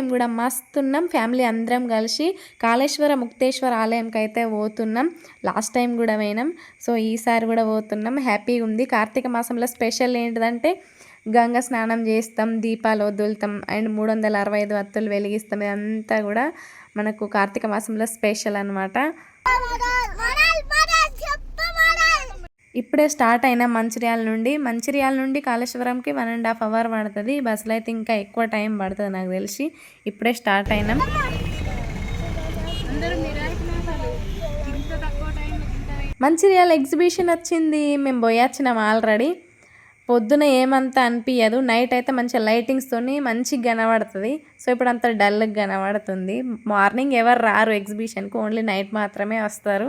మేము కూడా మస్తున్నాం. ఫ్యామిలీ అందరం కలిసి కాళేశ్వర ముక్తేశ్వర ఆలయంకి అయితే పోతున్నాం. లాస్ట్ టైం కూడా పోయినాం. సో ఈసారి కూడా పోతున్నాం. హ్యాపీగా ఉంది. కార్తీక మాసంలో స్పెషల్ ఏంటిదంటే గంగ స్నానం చేస్తాం దీపాలు వదులుతాం అండ్ మూడు వందల అరవై ఐదు వత్తులు వెలిగిస్తాం. ఇదంతా కూడా మనకు కార్తీక మాసంలో స్పెషల్ అనమాట ఇప్పుడే స్టార్ట్ అయిన మంచిర్యాల నుండి. మంచిర్యాల నుండి కాళేశ్వరంకి వన్ అండ్ హాఫ్ అవర్ పడుతుంది. బస్సులో అయితే ఇంకా ఎక్కువ టైం పడుతుంది నాకు తెలిసి. ఇప్పుడే స్టార్ట్ అయినాం. మంచిర్యాల ఎగ్జిబిషన్ వచ్చింది. మేము పోయొచ్చినాం ఆల్రెడీ. పొద్దున ఏమంతా అనిపించదు నైట్ అయితే మంచిగా లైటింగ్స్తోని మంచిగా కనబడుతుంది. సో ఇప్పుడు అంత డల్గా కనబడుతుంది. మార్నింగ్ ఎవరు రారు ఎగ్జిబిషన్కి. ఓన్లీ నైట్ మాత్రమే వస్తారు.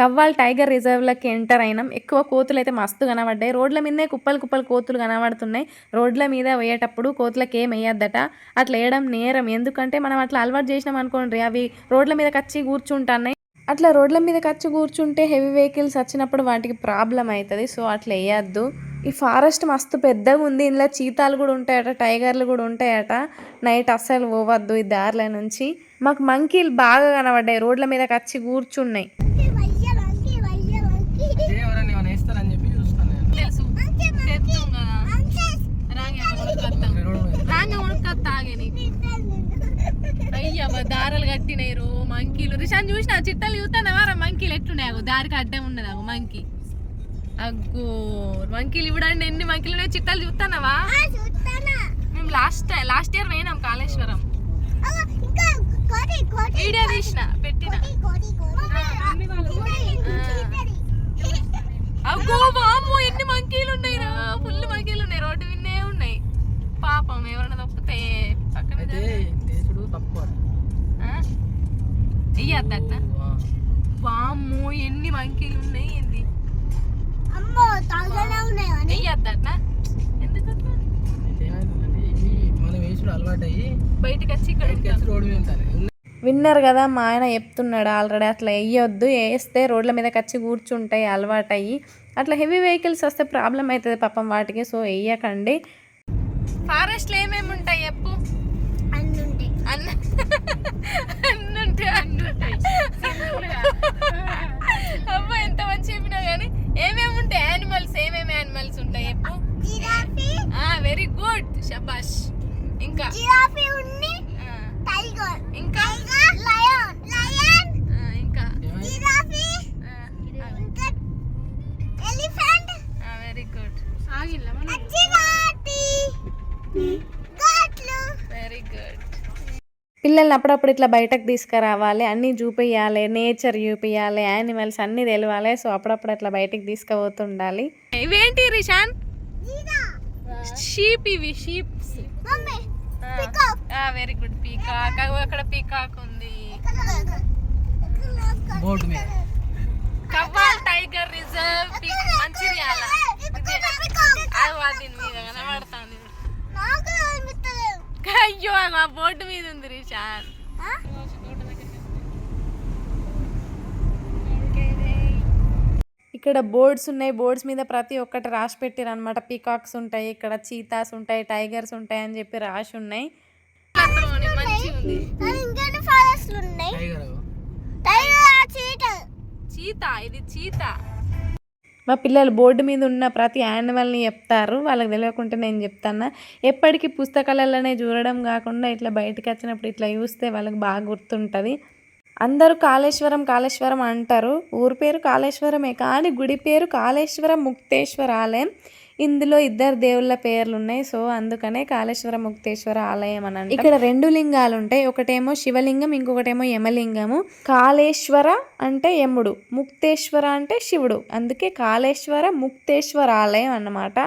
కవ్వాల్ టైగర్ రిజర్వ్లోకి ఎంటర్ అయినాం. ఎక్కువ కోతులు అయితే మస్తు కనబడ్డాయి. రోడ్ల మీదనే కుప్పలు కుప్పలు కోతులు కనబడుతున్నాయి. రోడ్ల మీద వేయేటప్పుడు కోతులకు ఏం వేయద్దట. అట్లా వేయడం నేరం. ఎందుకంటే మనం అట్లా అలవాటు చేసినాం అనుకోండి. అవి రోడ్ల మీద కచ్చి కూర్చుంటున్నాయి. అట్లా రోడ్ల మీద కచ్చి కూర్చుంటే హెవీ వెహికల్స్ వచ్చినప్పుడు వాటికి ప్రాబ్లం అవుతుంది. సో అట్లా వేయద్దు. ఈ ఫారెస్ట్ మస్తు పెద్దగా ఉంది. ఇందులో చీతాలు కూడా ఉంటాయట. టైగర్లు కూడా ఉంటాయట. నైట్ అస్సలు పోవద్దు ఈ దారిల నుంచి. మాకు మంకీలు బాగా కనబడ్డాయి. రోడ్ల మీద కచ్చి కూర్చున్నాయి ఏ ఎవరైనా ఏమైనా వేస్తారని చెప్పి చూస్తాను నేను తెలుసు చేస్తాం కదా రాంగే ఉణుకొత్తాం రోడ్డు మీద. రాంగే ఉణుకొత్తా ఆగే నీకు అయ్యా మా దారాలు కట్టినాయి రో మంకీలు. రిషాన్ చూసిన చిట్టలు చూస్తానవా రా మంకీలు ఎట్లున్నాయి? అగో దారికి అడ్డం ఉన్నది అగో మంకీ. అగ్గో మంకీలు ఇవ్వడానికి ఎన్ని మంకీలు ఉన్నాయి చిట్టాలు చూస్తానవా? మేము లాస్ట్ లాస్ట్ ఇయర్ పోయినాం కాళేశ్వరం. వీడియో తీసిన పెట్టిన. అగ్గో బాబు ఎన్ని మంకీలు ఉన్నాయి రా ఫుల్ మంకీలు ఉన్నాయి రోడ్డు విన్నే ఉన్నాయి. పాపం ఎవరైనా తప్పితే పక్కన వామ్మో ఎన్ని మంకీలు ఉన్నాయి ఏంది? ఎందుకట్లా మనం వేసుడు అలవాటు అయ్యి బయటకు వచ్చి ఇక్కడ రోడ్డు మీద ఉంటారు విన్నర్ కదా మా ఆయన చెప్తున్నాడు ఆల్రెడీ అట్లా వేయొద్దు వేస్తే రోడ్ల మీద కచ్చి కూర్చుంటాయి అలవాటు అయ్యి అట్లా హెవీ వెహికల్స్ వస్తే ప్రాబ్లం అవుతుంది పాపం వాటికి సో వేయకండి ఫారెస్ట్లో ఏమేమి ఉంటాయి చెప్పు? అన్న. అబ్బా ఎంత మంచి చెప్పినా కానీ ఏమేమి ఉంటాయి? యానిమల్స్ ఏమేమి యానిమల్స్ ఉంటాయి చెప్పు? వెరీ గుడ్ షబాష్ ఇంకా? ఇంకా? ఆ, పిల్లల్ని అప్పుడప్పుడు ఇట్లా బయటకు తీసుకురావాలి అన్నీ చూపించాలి నేచర్ చూపించాలి యానిమల్స్ అన్నీ తెలియాలి. సో అప్పుడప్పుడు అట్లా బయటకు తీసుకుపోతుండాలి. ఇవేంటి రిషాన్? షీప్ ఇవి షీప్స్. Very good peacock. అక్కడ పీకాక్ ఉంది. బోర్డు మీద. Kawal tiger reserve Mancherial. అది దీని మీద కనబడుతుంది. అయ్యో ఆ బోర్డు మీద ఉంది రిషాన్ ఇక్కడ బోర్డ్స్ ఉన్నాయి. బోర్డ్స్ మీద ప్రతి ఒక్కటి రాసి పెట్టారు అనమాట పీకాక్స్ ఉంటాయి. ఇక్కడ చీతాస్ ఉంటాయి. టైగర్స్ ఉంటాయి అని చెప్పి రాసి ఉన్నాయి. మంచిగా ఉంది. టైగర్. చీత ఇది చీత. మా పిల్లలు బోర్డు మీద ఉన్న ప్రతి యానిమల్ని చెప్తారు. వాళ్ళకి తెలియకుండా నేను చెప్తాను ఎప్పటికీ పుస్తకాలలోనే చూడడం కాకుండా ఇట్లా బయటకు వచ్చినప్పుడు ఇట్లా చూస్తే వాళ్ళకి బాగా గుర్తుంటుంది. అందరూ కాళేశ్వరం కాళేశ్వరం అంటారు. ఊరి పేరు కాళేశ్వరమే కానీ గుడి పేరు కాళేశ్వరం ముక్తేశ్వర ఆలయం ఇందులో ఇద్దరు దేవుళ్ళ పేర్లు ఉన్నాయి సో అందుకనే కాళేశ్వర ముక్తేశ్వర ఆలయం అని ఇక్కడ రెండు లింగాలు ఉంటాయి ఒకటేమో శివలింగం ఇంకొకటేమో యమలింగము. కాళేశ్వర అంటే యముడు ముక్తేశ్వర అంటే శివుడు. అందుకే కాళేశ్వర ముక్తేశ్వర ఆలయం అన్నమాట.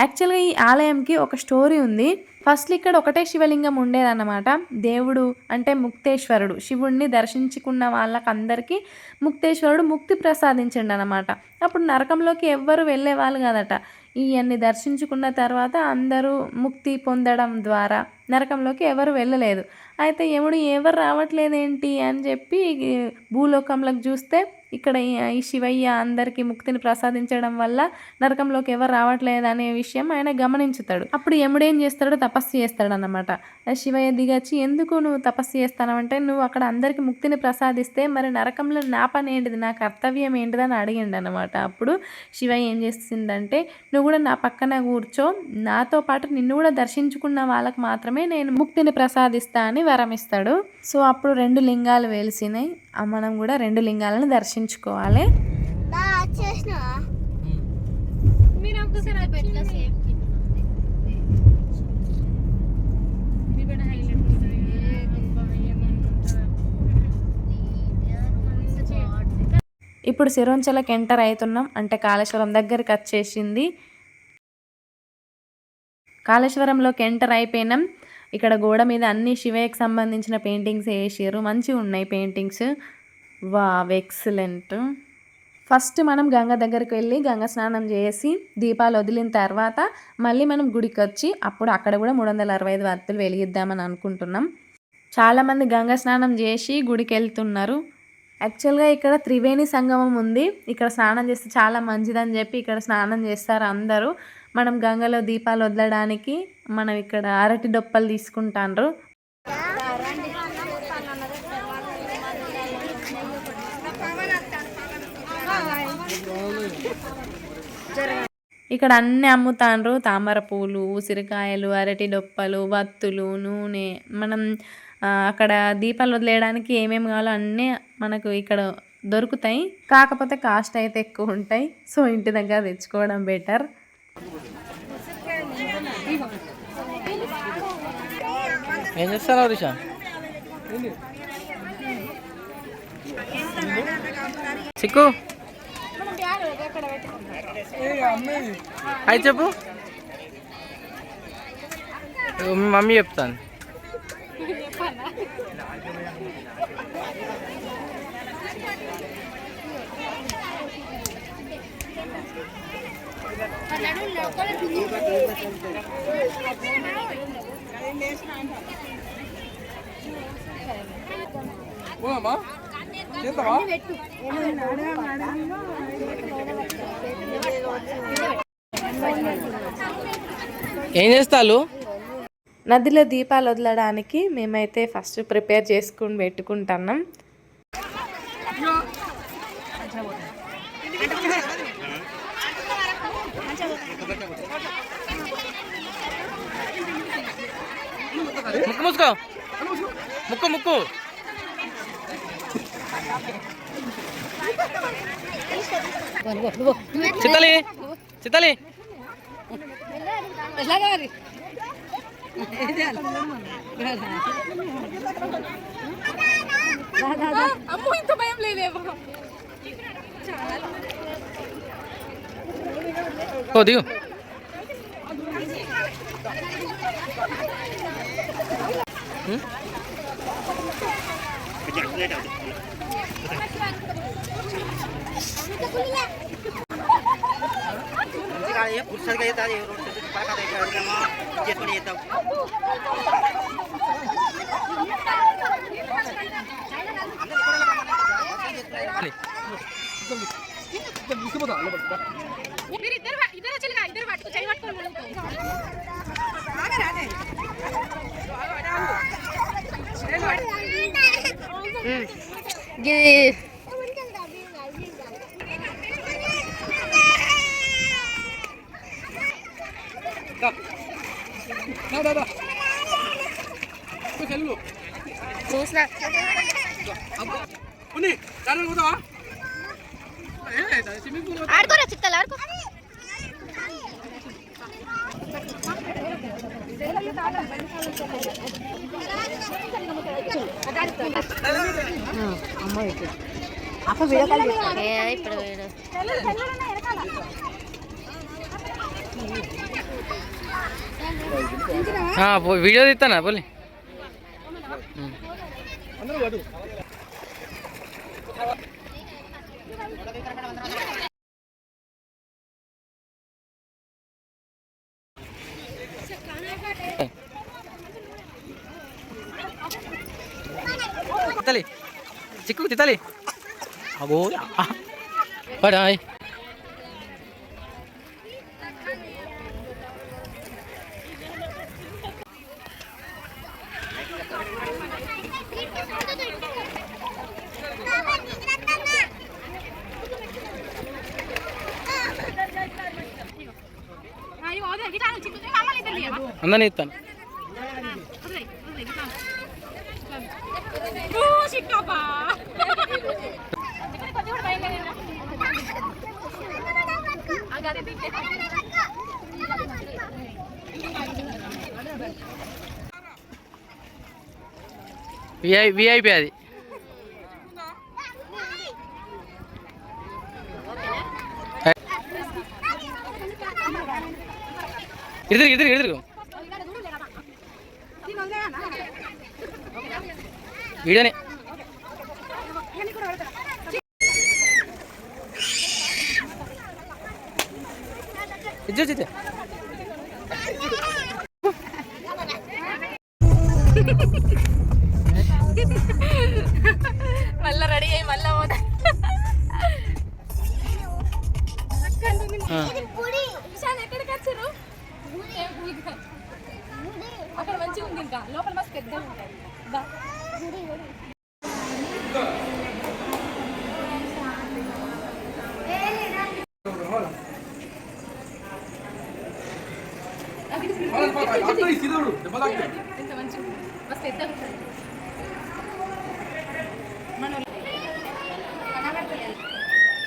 యాక్చువల్గా ఈ ఆలయంకి ఒక స్టోరీ ఉంది. ఫస్ట్ ఇక్కడ ఒకటే శివలింగం ఉండేదన్నమాట. దేవుడు అంటే ముక్తేశ్వరుడు. శివుణ్ణి దర్శించుకున్న వాళ్ళకందరికీ ముక్తేశ్వరుడు ముక్తి ప్రసాదించండి అనమాట అప్పుడు నరకంలోకి ఎవ్వరు వెళ్ళేవాళ్ళు కాదట. ఇవన్నీ దర్శించుకున్న తర్వాత అందరూ ముక్తి పొందడం ద్వారా నరకంలోకి ఎవరు వెళ్ళలేదు. అయితే యముడు ఎవరు రావట్లేదేంటి అని చెప్పి భూలోకంలోకి చూస్తే ఇక్కడ ఈ- ఈ శివయ్య అందరికీ ముక్తిని ప్రసాదించడం వల్ల నరకంలోకి ఎవరు రావట్లేదు అనే విషయం ఆయన గమనించుతాడు. అప్పుడు యముడు ఏం తపస్సు చేస్తాడు అనమాట శివయ్య దిగచ్చి ఎందుకు నువ్వు తపస్సు చేస్తానంటే నువ్వు అక్కడ అందరికీ ముక్తిని ప్రసాదిస్తే మరి నరకంలో నా పని ఏంటిది? నా కర్తవ్యం ఏంటిదని అడిగిండు అనమాట అప్పుడు శివయ్య ఏం చేసిందంటే నువ్వు కూడా నా పక్కన కూర్చో. నాతో పాటు నిన్ను కూడా దర్శించుకున్న వాళ్ళకి మాత్రమే నేను ముక్తిని ప్రసాదిస్తా అని వరమిస్తాడు సో అప్పుడు రెండు లింగాలు వెలిసినాయి. ఆ మనం కూడా రెండు లింగాలను దర్శించుకోవాలి. ఇప్పుడు సిరోంచలకి ఎంటర్ అవుతున్నాం. అంటే కాళేశ్వరం దగ్గరికి వచ్చేసింది. కాళేశ్వరంలోకి ఎంటర్ అయిపోయినాం. ఇక్కడ గోడ మీద అన్ని శివయ్యకి సంబంధించిన పెయింటింగ్స్ వేసారు మంచిగా ఉన్నాయి పెయింటింగ్స్. వా ఎక్సలెంట్. ఫస్ట్ మనం గంగ దగ్గరికి వెళ్ళి గంగ స్నానం చేసి దీపాలు వదిలిన తర్వాత మళ్ళీ మనం గుడికి వచ్చి అప్పుడు అక్కడ కూడా మూడు వందల అరవై ఐదు వత్తులు వెలిగిద్దామని అనుకుంటున్నాం. చాలామంది గంగ స్నానం చేసి గుడికి వెళ్తున్నారు. యాక్చువల్గా ఇక్కడ త్రివేణి సంగమం ఉంది. ఇక్కడ స్నానం చేస్తే చాలా మంచిదని చెప్పి ఇక్కడ స్నానం చేస్తారు అందరూ. మనం గంగలో దీపాలు వదలడానికి మనం ఇక్కడ అరటి డొప్పలు తీసుకుంటాండ్రు. ఇక్కడ అన్నీ అమ్ముతాండ్రు. తామర పూలు ఉసిరికాయలు అరటి డొప్పలు వత్తులు నూనె. మనం అక్కడ దీపాలు వదిలేయడానికి ఏమేమి కావాలో అన్నీ మనకు ఇక్కడ దొరుకుతాయి. కాకపోతే కాస్ట్ అయితే ఎక్కువ ఉంటాయి. సో ఇంటి దగ్గర తెచ్చుకోవడం బెటర్. ఏం చేస్తారా రిషా? చిక్కు అయి చెప్పు. మమ్మీ చెప్తాను ఏం చేస్తాలు? నదిలో దీపాలు వదలడానికి మేమైతే ఫస్ట్ ప్రిపేర్ చేసుకుని పెట్టుకుంటున్నాం. ముక్కు మూసుకో ముక్కు ముక్కు. చిత్తలి చిత్తలి. అమ్మో ఇంత భయం లేదేమో ఓ దిగు. మీరు ఇద్దరు ఇద్దరు వచ్చి ఇద్దరు పట్టుకో చేయి పట్టుకొని మునుగుతాం. ఆడుకోరా చిట్టాలు ఆడుకో. ఏ, ఇప్పుడు వీడియో తీస్తానా పోలీ అగో పడాయ్ అందరినీ ఇస్తాను విఐ విఐపి అది. ఎదురు ఎదురు ఎదురు వీడనే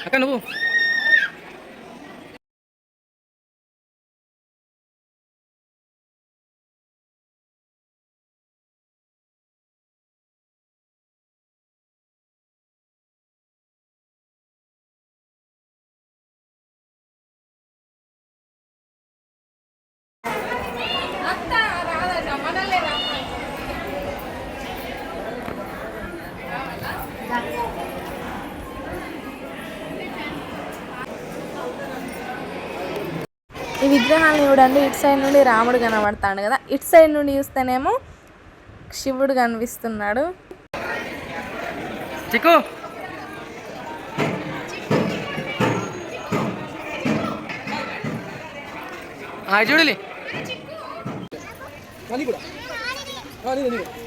అక్క నువ్వు. ఈ విగ్రహాలను చూడండి ఇటు సైడ్ నుండి రాముడు కనబడతాడు కదా. ఇటు సైడ్ నుండి చూస్తేనేమో శివుడు కనిపిస్తున్నాడు. చిక్కు. ఆ, ఇది చూడలి రా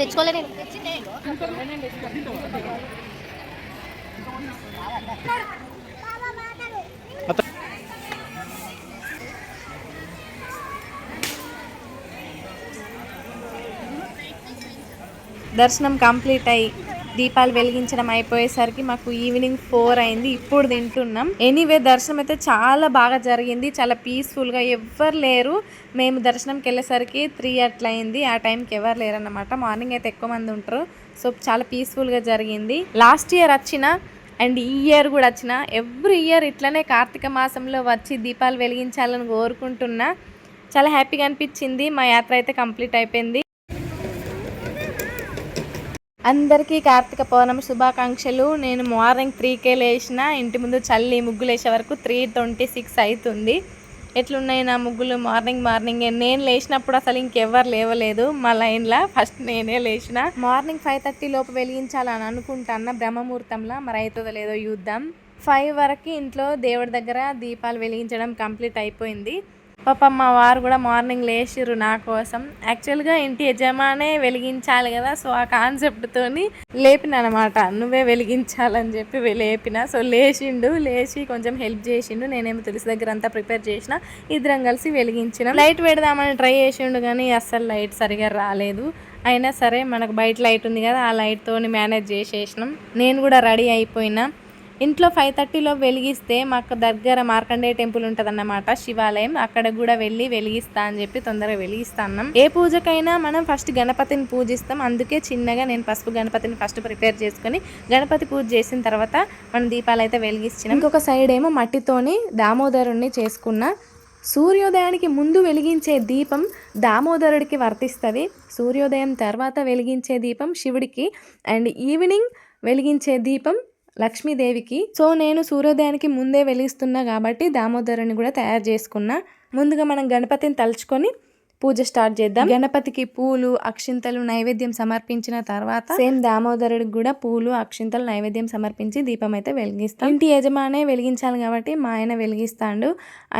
తెచ్చుకోలే నేను దర్శనం కంప్లీట్ అయ్యి దీపాలు వెలిగించడం అయిపోయేసరికి మాకు ఈవినింగ్ ఫోర్ అయింది. ఇప్పుడు తింటున్నాం. ఎనీవే దర్శనం అయితే చాలా బాగా జరిగింది. చాలా పీస్ఫుల్గా ఎవ్వరు లేరు. మేము దర్శనంకి వెళ్ళేసరికి త్రీ అట్లయింది. ఆ టైంకి ఎవరు లేరు అన్నమాట మార్నింగ్ అయితే ఎక్కువ మంది ఉంటారు. సో చాలా పీస్ఫుల్గా జరిగింది. లాస్ట్ ఇయర్ వచ్చిన అండ్ ఈ ఇయర్ కూడా వచ్చిన ఎవ్రీ ఇయర్ ఇట్లనే కార్తీక మాసంలో వచ్చి దీపాలు వెలిగించాలని కోరుకుంటున్నా. చాలా హ్యాపీగా అనిపించింది. మా యాత్ర అయితే కంప్లీట్ అయిపోయింది. అందరికీ కార్తీక పౌర్ణమి శుభాకాంక్షలు. నేను మార్నింగ్ త్రీకే లేచిన ఇంటి ముందు చల్లి ముగ్గులు వేసే వరకు త్రీ ట్వంటీ సిక్స్ అవుతుంది ఎట్లున్నాయి నా ముగ్గులు? Morning morning. నేను లేచినప్పుడు అసలు ఇంకెవ్వరు లేవలేదు. మా లైన్లో ఫస్ట్ నేనే లేచిన. మార్నింగ్ ఫైవ్ థర్టీ లోపు వెలిగించాలని అనుకుంటాన్న బ్రహ్మముహూర్తంలో. మరి అవుతుందో లేదో చూద్దాం. ఫైవ్ వరకు ఇంట్లో దేవుడి దగ్గర దీపాలు వెలిగించడం కంప్లీట్ అయిపోయింది. పాపం మా వారు కూడా మార్నింగ్ లేచిర్రు నా కోసం. యాక్చువల్గా ఇంటి యజమానే వెలిగించాలి కదా సో ఆ కాన్సెప్ట్తోని లేపిన అనమాట నువ్వే వెలిగించాలని చెప్పి లేపిన. సో లేచిండు లేచి కొంచెం హెల్ప్ చేసిండు. నేనేమో తులసి దగ్గర అంతా ప్రిపేర్ చేసిన. ఇద్దరం కలిసి వెలిగించిన. లైట్ పెడదామని ట్రై చేసిండు కానీ అస్సలు లైట్ సరిగా రాలేదు. అయినా సరే మనకు బయట లైట్ ఉంది కదా ఆ లైట్తోని మేనేజ్ చేసేసినాం. నేను కూడా రెడీ అయిపోయినా. ఇంట్లో ఫైవ్ థర్టీలో వెలిగిస్తే మాకు దగ్గర మార్కండేయ టెంపుల్ ఉంటదన్నమాట శివాలయం. అక్కడ కూడా వెళ్ళి వెలిగిస్తా అని చెప్పి తొందరగా వెలిగిస్తాన్నాం ఏ పూజకైనా మనం ఫస్ట్ గణపతిని పూజిస్తాం. అందుకే చిన్నగా నేను పసుపు గణపతిని ఫస్ట్ ప్రిపేర్ చేసుకుని గణపతి పూజ చేసిన తర్వాత మనం దీపాలు అయితే వెలిగిస్తున్నాం ఇంకొక సైడ్ ఏమో మట్టితోని దామోదరుణ్ణి చేసుకున్న. సూర్యోదయానికి ముందు వెలిగించే దీపం దామోదరుడికి వర్తిస్తుంది. సూర్యోదయం తర్వాత వెలిగించే దీపం శివుడికి. అండ్ ఈవినింగ్ వెలిగించే దీపం లక్ష్మీదేవికి. సో నేను సూర్యోదయానికి ముందే వెలిగిస్తున్నా కాబట్టి దామోదరుని కూడా తయారు చేసుకున్నా. ముందుగా మనం గణపతిని తలుచుకొని పూజ స్టార్ట్ చేద్దాం. గణపతికి పూలు అక్షింతలు నైవేద్యం సమర్పించిన తర్వాత సేమ్ దామోదరుడికి కూడా పూలు అక్షింతలు నైవేద్యం సమర్పించి దీపం అయితే వెలిగిస్తాం. ఇంటి యజమానే వెలిగించాలి కాబట్టి మా ఆయన వెలిగిస్తాడు.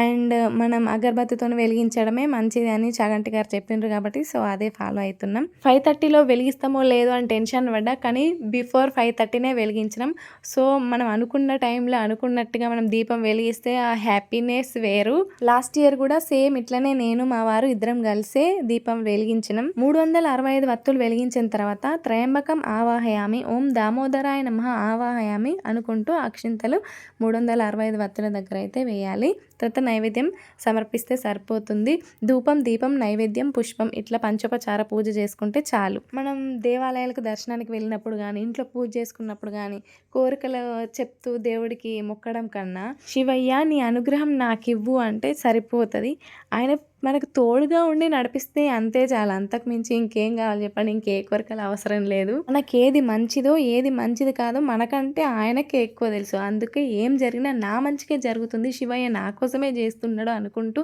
అండ్ మనం అగరబత్తితో వెలిగించడమే మంచిది అని చాగంటి గారు చెప్పిండ్రు కాబట్టి సో అదే ఫాలో అవుతున్నాం. ఫైవ్ థర్టీలో వెలిగిస్తామో లేదో అని టెన్షన్ పడ్డా కానీ బిఫోర్ ఫైవ్ థర్టీనే వెలిగించినాం. సో మనం అనుకున్న టైంలో అనుకున్నట్టుగా మనం దీపం వెలిగిస్తే ఆ హ్యాపీనెస్ వేరు. లాస్ట్ ఇయర్ కూడా సేమ్ ఇట్లనే నేను మా వారు ఇద్దరం కలిసే దీపం వెలిగించినాం. మూడు వందల అరవై ఐదు వత్తులు వెలిగించిన తర్వాత త్రయంబకం ఆవాహయామి ఓం దామోదరాయ నమ ఆవాహయామి అనుకుంటూ అక్షింతలు మూడు వందల అరవై ఐదు వత్తుల దగ్గర అయితే వేయాలి. తర్వాత నైవేద్యం సమర్పిస్తే సరిపోతుంది. ధూపం దీపం నైవేద్యం పుష్పం ఇట్లా పంచోపచార పూజ చేసుకుంటే చాలు. మనం దేవాలయాలకు దర్శనానికి వెళ్ళినప్పుడు కానీ ఇంట్లో పూజ చేసుకున్నప్పుడు కానీ కోరికలు చెప్తూ దేవుడికి మొక్కడం కన్నా శివయ్య నీ అనుగ్రహం నాకివ్వు అంటే సరిపోతుంది. ఆయన మనకు తోడుగా ఉండి నడిపిస్తే అంతే చాలు. అంతకు మించి ఇంకేం కావాలి చెప్పండి. ఇంకే కోరికలు అవసరం లేదు. మనకి ఏది మంచిదో ఏది మంచిది కాదో మనకంటే ఆయనకే ఎక్కువ తెలుసు. అందుకే ఏం జరిగినా నా మంచికే జరుగుతుంది. శివయ్య నా కోసమే చేస్తున్నాడు అనుకుంటూ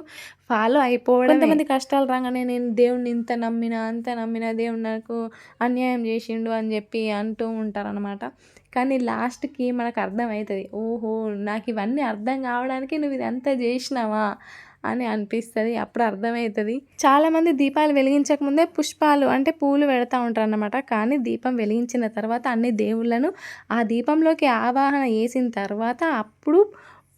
ఫాలో అయిపోవడం కొంతమంది కష్టాలు రాగానే నేను దేవుణ్ణి ఇంత నమ్మిన అంత నమ్మిన దేవుడు నాకు అన్యాయం చేసిండు అని చెప్పి అంటూ ఉంటారనమాట కానీ లాస్ట్కి మనకు అర్థమవుతుంది ఓహో నాకు ఇవన్నీ అర్థం కావడానికి నువ్వు ఇదంతా చేసినావా? అని అనిపిస్తుంది. అప్పుడు అర్థమవుతుంది చాలామంది దీపాలు వెలిగించక ముందే పుష్పాలు అంటే పూలు పెడతా ఉంటారు అన్నమాట కానీ దీపం వెలిగించిన తర్వాత అన్ని దేవుళ్ళను ఆ దీపంలోకి ఆవాహన వేసిన తర్వాత అప్పుడు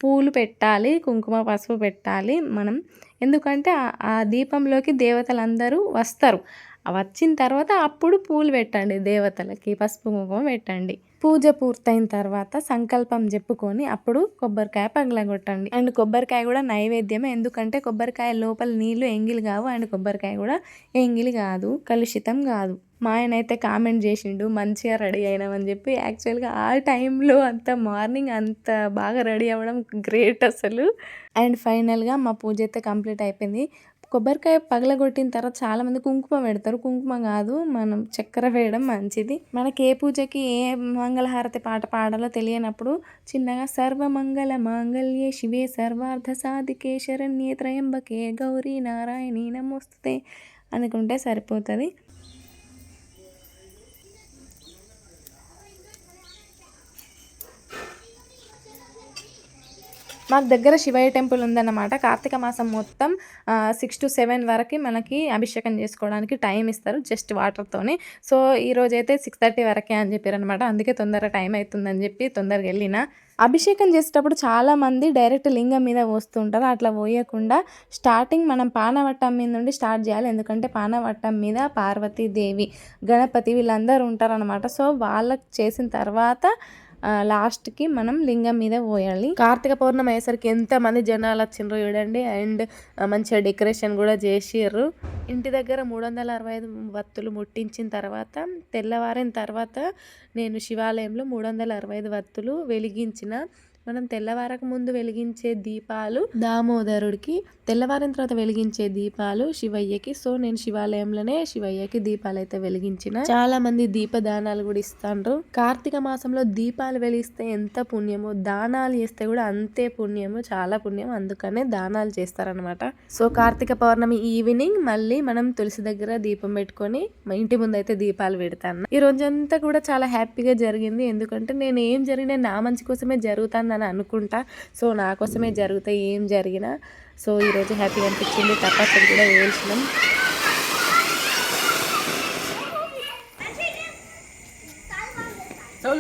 పూలు పెట్టాలి కుంకుమ పసుపు పెట్టాలి మనం. ఎందుకంటే ఆ- దీపంలోకి దేవతలందరూ వస్తారు. వచ్చిన తర్వాత అప్పుడు పూలు పెట్టండి దేవతలకి పసుపు కుంకుమ పెట్టండి. పూజ పూర్తయిన తర్వాత సంకల్పం చెప్పుకొని అప్పుడు కొబ్బరికాయ పగలగొట్టండి. అండ్ కొబ్బరికాయ కూడా నైవేద్యమే ఎందుకంటే కొబ్బరికాయ లోపల నీళ్ళు ఎంగిలి కావు అండ్ కొబ్బరికాయ కూడా ఎంగిలి కాదు కలుషితం కాదు. మా ఆయన అయితే కామెంట్ చేసిండు మంచిగా రెడీ అయినామని చెప్పి. యాక్చువల్గా ఆ టైంలో అంత మార్నింగ్ అంత బాగా రెడీ అవ్వడం గ్రేట్ అసలు. అండ్ ఫైనల్గా మా పూజ అయితే కంప్లీట్ అయిపోయింది. కొబ్బరికాయ పగలగొట్టిన తర్వాత చాలా మంది కుంకుమ పెడతారు. కుంకుమ కాదు మనం చక్కెర వేయడం మంచిది. మనకి ఏ పూజకి ఏ మంగళహారతి పాట పాడాలో తెలియనప్పుడు చిన్నగా సర్వమంగళ మాంగళ్యే శివే సర్వార్థ సాధికే శరణ్యే త్రయంబకే గౌరీ నారాయణి నమోస్తుతే అనుకుంటే సరిపోతుంది. మాకు దగ్గర శివయ్య టెంపుల్ ఉందన్నమాట. కార్తీక మాసం మొత్తం సిక్స్ టు సెవెన్ వరకు మనకి అభిషేకం చేసుకోవడానికి టైం ఇస్తారు జస్ట్ వాటర్తోనే సో ఈ రోజు అయితే సిక్స్ థర్టీ వరకే అని చెప్పారు అనమాట అందుకే తొందరగా టైం అవుతుందని చెప్పి తొందరగా వెళ్ళిన. అభిషేకం చేసేటప్పుడు చాలామంది డైరెక్ట్ లింగం మీద పోస్తుంటారు. అట్లా పోయకుండా స్టార్టింగ్ మనం పానవట్టం మీద నుండి స్టార్ట్ చేయాలి. ఎందుకంటే పానవట్టం మీద పార్వతీదేవి గణపతి వీళ్ళందరూ ఉంటారనమాట సో వాళ్ళకి చేసిన తర్వాత లాస్ట్కి మనం లింగం మీద పోయాలి. కార్తీక పౌర్ణమి అయ్యేసరికి ఎంతమంది జనాలు వచ్చిండ్రు చూడండి. అండ్ మంచిగా డెకరేషన్ కూడా చేసిర్రు. ఇంటి దగ్గర మూడు వందల అరవై ఐదు వత్తులు ముట్టించిన తర్వాత తెల్లవారిన తర్వాత నేను శివాలయంలో మూడు వందల అరవై ఐదు వత్తులు వెలిగించిన మనం తెల్లవారక ముందు వెలిగించే దీపాలు దామోదరుడికి తెల్లవారిన తర్వాత వెలిగించే దీపాలు శివయ్యకి. సో నేను శివాలయంలోనే శివయ్యకి దీపాలు అయితే వెలిగించిన. చాలా మంది దీపదానాలు కూడా ఇస్తాండ్రు. కార్తీక మాసంలో దీపాలు వెలిగిస్తే ఎంత పుణ్యమో దానాలు చేస్తే కూడా అంతే పుణ్యము చాలా పుణ్యం అందుకనే దానాలు చేస్తారనమాట సో కార్తీక పౌర్ణమి ఈవినింగ్ మళ్ళీ మనం తులసి దగ్గర దీపం పెట్టుకొని మా ఇంటి ముందు అయితే దీపాలు పెడతాను. ఈ రోజంతా కూడా చాలా హ్యాపీగా జరిగింది. ఎందుకంటే నేను ఏం జరిగినా నా మంచి కోసమే జరుగుతాను అని అనుకుంటా. సో నా కోసమే జరుగుతాయి ఏం జరిగినా. సో ఈరోజు హ్యాపీగా అనిపించింది. తపస్సులు కూడా వేసినాం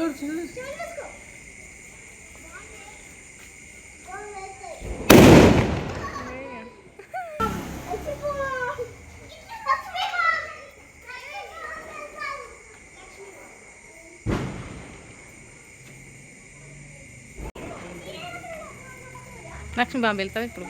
లక్ష్మీ బాంబు వెళ్తావు ఇప్పుడు?